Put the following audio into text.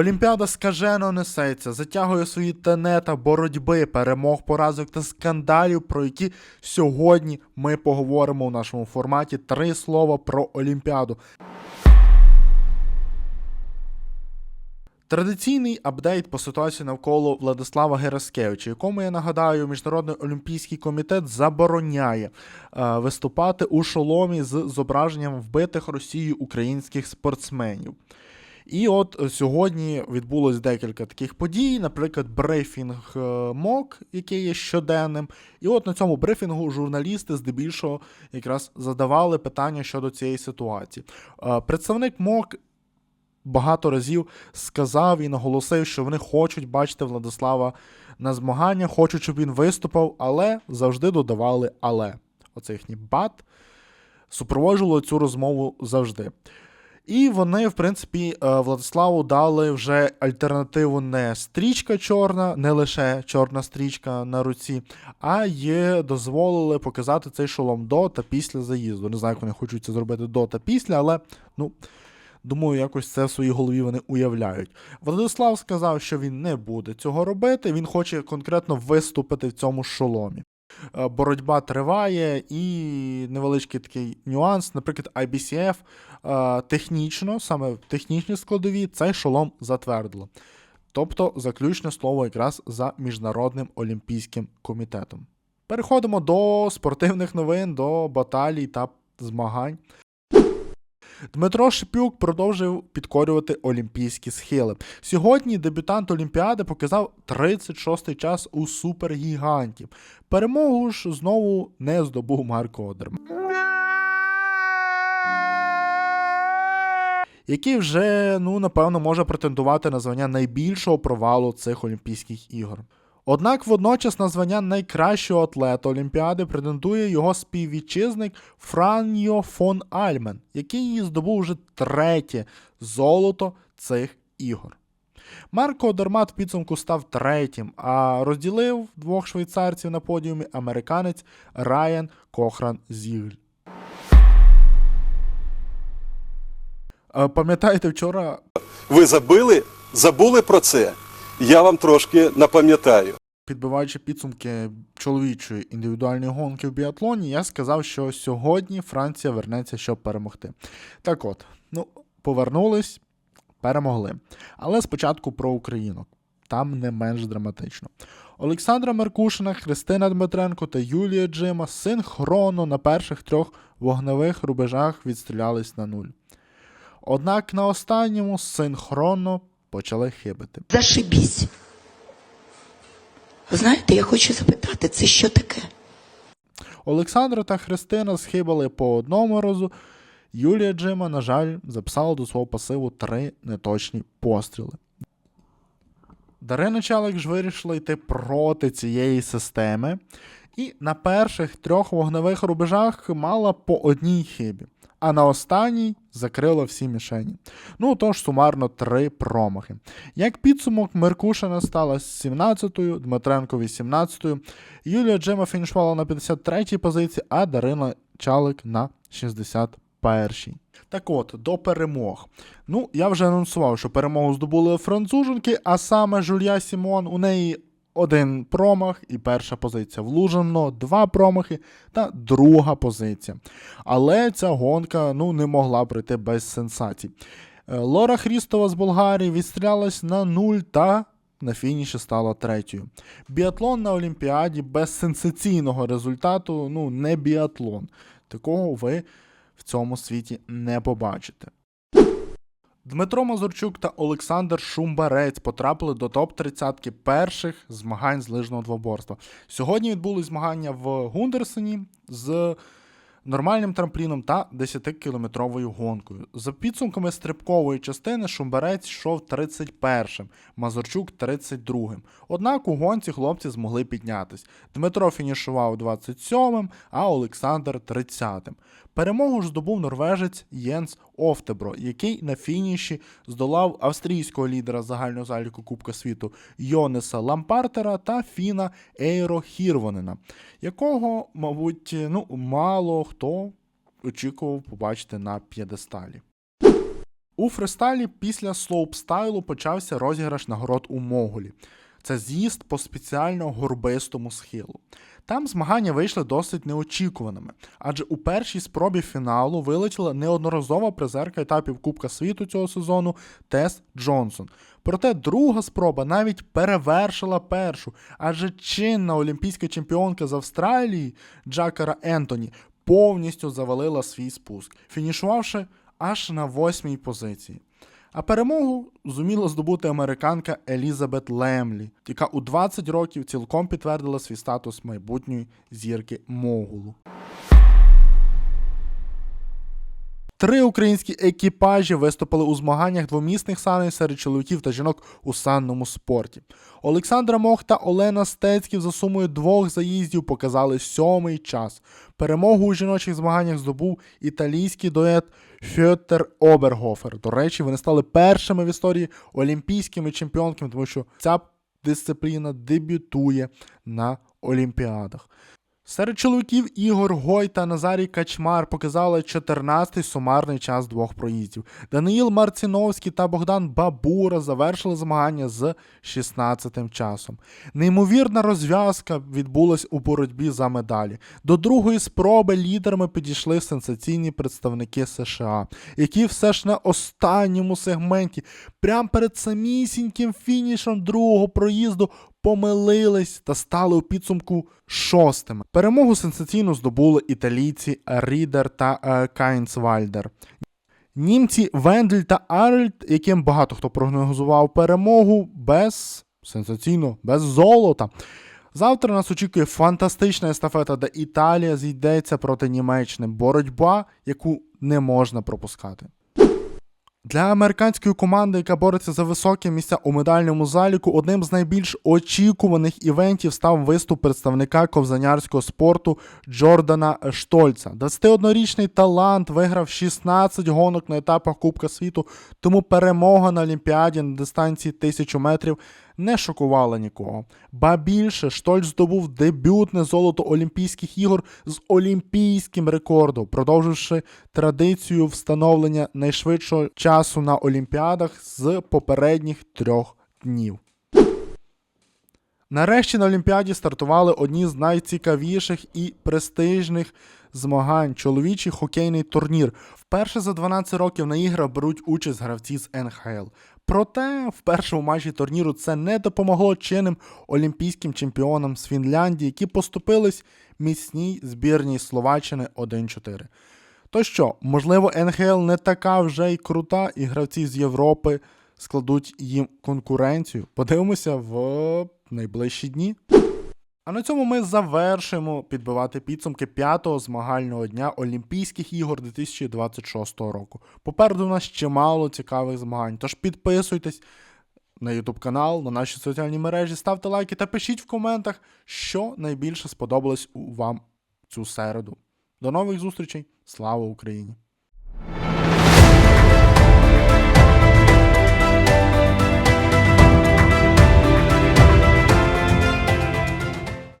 Олімпіада скажено несеться, затягує свої тенета боротьби, перемог, поразок та скандалів, про які сьогодні ми поговоримо у нашому форматі. Три слова про Олімпіаду. Традиційний апдейт по ситуації навколо Владислава Гераскевича, якому я нагадаю, Міжнародний олімпійський комітет забороняє е, виступати у шоломі з зображенням вбитих Росією українських спортсменів. І от е, сьогодні відбулось декілька таких подій, наприклад, брифінг е, МОК, який є щоденним. І от на цьому брифінгу журналісти здебільшого якраз задавали питання щодо цієї ситуації. Е, Представник МОК багато разів сказав і наголосив, що вони хочуть бачити Владислава на змаганнях, хочуть, щоб він виступав, але завжди додавали але. Оце їхній бат супроводжувало цю розмову завжди. І вони, в принципі, е, Владиславу дали вже альтернативу не стрічка чорна, не лише чорна стрічка на руці, а є дозволили показати цей шолом до та після заїзду. Не знаю, як вони хочуть це зробити до та після, але ну. Думаю, якось це в своїй голові вони уявляють. Владислав сказав, що він не буде цього робити, він хоче конкретно виступити в цьому шоломі. Е, Боротьба триває, і невеличкий такий нюанс, наприклад, IBCF е, технічно, саме в технічній складові, цей шолом затвердило. Тобто заключне слово якраз за Міжнародним олімпійським комітетом. Переходимо до спортивних новин, до баталій та змагань. Дмитро Шипюк продовжив підкорювати олімпійські схили. Сьогодні дебютант Олімпіади показав 36-й час у супергігантів. Перемогу ж знову не здобув Марко Одерман. Який вже, ну, напевно, може претендувати на звання найбільшого провалу цих Олімпійських ігор. Однак водночас на звання найкращого атлета Олімпіади претендує його співвітчизник Франьо фон Альмен, який її здобув вже третє золото цих ігор. Марко Дермат в підсумку став третім, а розділив двох швейцарців на подіумі американець Райан Кохран Зігль. Е, Пам'ятаєте, вчора Ви забили, забули про це? Я вам трошки напам'ятаю. Підбиваючи підсумки чоловічої індивідуальної гонки в біатлоні, я сказав, що сьогодні Франція вернеться, щоб перемогти. Так от, ну, повернулись, перемогли. Але спочатку про українок. Там не менш драматично. Олександра Меркушина, Христина Дмитренко та Юлія Джима синхронно на перших трьох вогневих рубежах відстрілялись на нуль. Однак на останньому синхронно почали хибити. Зашибісь. Знаєте, я хочу запитати, це що таке? Олександра та Христина схибали по одному разу. Юлія Джима, на жаль, записала до свого пасиву три неточні постріли. Дарина Чалик ж вирішила йти проти цієї системи, і на перших трьох вогневих рубежах мала по одній хибі, а на останній закрила всі мішені. Ну тож сумарно три промахи. Як підсумок, Меркушина стала 17-ю, Дмитренко 18-ю, Юлія Джима фінішувала на 53-й позиції, а Дарина Чалик на 61-й. Так от, до перемог. Ну, я вже анонсував, що перемогу здобули француженки, а саме Жулья Сімон, у неї один промах і перша позиція. В Лужано два промахи та друга позиція. Але ця гонка ну, не могла пройти без сенсацій. Е, Лора Хрістова з Болгарії відстрілялась на нуль та на фініші стала третьою. Біатлон на Олімпіаді без сенсаційного результату ну, не біатлон. Такого ви в цьому світі не побачите. Дмитро Мазурчук та Олександр Шумбарець потрапили до топ-30 перших змагань з лижного двоборства. Сьогодні відбулись змагання в Гундерсені з нормальним трампліном та 10-кілометровою гонкою. За підсумками стрибкової частини Шумбарець йшов 31-м, Мазурчук 32-м. Однак у гонці хлопці змогли піднятись. Дмитро фінішував 27-м, а Олександр 30-м. Перемогу ж здобув норвежець Єнс Офтебро, який на фініші здолав австрійського лідера загального заліку Кубка світу Йонеса Лампартера та Фіна Ейро Хірвонена, якого, мабуть, ну, мало хто очікував побачити на п'єдесталі. У фристайлі після слоупстайлу почався розіграш нагород у Моголі. Це з'їзд по спеціально горбистому схилу. Там змагання вийшли досить неочікуваними, адже у першій спробі фіналу вилетіла неодноразова призерка етапів Кубка світу цього сезону Тес Джонсон. Проте друга спроба навіть перевершила першу, адже чинна олімпійська чемпіонка з Австралії Джакара Ентоні повністю завалила свій спуск, фінішувавши аж на восьмій позиції. А перемогу зуміла здобути американка Елізабет Лемлі, яка у 20 років цілком підтвердила свій статус майбутньої зірки Могулу. Три українські екіпажі виступили у змаганнях двомісних саней серед чоловіків та жінок у санному спорті. Олександра Мох та Олена Стецьків за сумою двох заїздів показали сьомий час. Перемогу у жіночих змаганнях здобув італійський дует Фьотер Обергофер. До речі, вони стали першими в історії олімпійськими чемпіонками, тому що ця дисципліна дебютує на Олімпіадах. Серед чоловіків Ігор Гой та Назарій Качмар показали 14-й сумарний час двох проїздів. Даниїл Марціновський та Богдан Бабура завершили змагання з 16-м часом. Неймовірна розв'язка відбулась у боротьбі за медалі. До другої спроби лідерами підійшли сенсаційні представники США, які все ж на останньому сегменті, прямо перед самісіньким фінішем другого проїзду, помилились та стали у підсумку шостими. Перемогу сенсаційно здобули італійці Рідер та е, Кайнцвальдер. Німці Вендель та Арельд, яким багато хто прогнозував перемогу, без сенсаційно, без золота. Завтра нас очікує фантастична естафета, де Італія зійдеться проти Німеччини. Боротьба, яку не можна пропускати. Для американської команди, яка бореться за високі місця у медальному заліку, одним з найбільш очікуваних івентів став виступ представника ковзанярського спорту Джордана Штольца. 21-річний талант виграв 16 гонок на етапах Кубка світу, тому перемога на Олімпіаді на дистанції 1000 метрів не шокувала нікого. Ба більше Штольц здобув дебютне золото Олімпійських ігор з олімпійським рекордом, продовживши традицію встановлення найшвидшого часу на Олімпіадах з попередніх трьох днів. Нарешті на Олімпіаді стартували одні з найцікавіших і престижних змагань чоловічий хокейний турнір. Вперше за 12 років на іграх беруть участь гравці з НХЛ. Проте в першому матчі турніру це не допомогло чинним олімпійським чемпіонам з Фінляндії, які поступились міцній збірній Словаччини 1-4. То що, можливо, НХЛ не така вже й крута, і гравці з Європи складуть їм конкуренцію. Подивимося в найближчі дні. А на цьому ми завершуємо підбивати підсумки п'ятого змагального дня Олімпійських ігор 2026 року. Попереду у нас чимало цікавих змагань. Тож підписуйтесь на YouTube канал, на наші соціальні мережі, ставте лайки та пишіть в коментах, що найбільше сподобалось вам цю середу. До нових зустрічей! Слава Україні!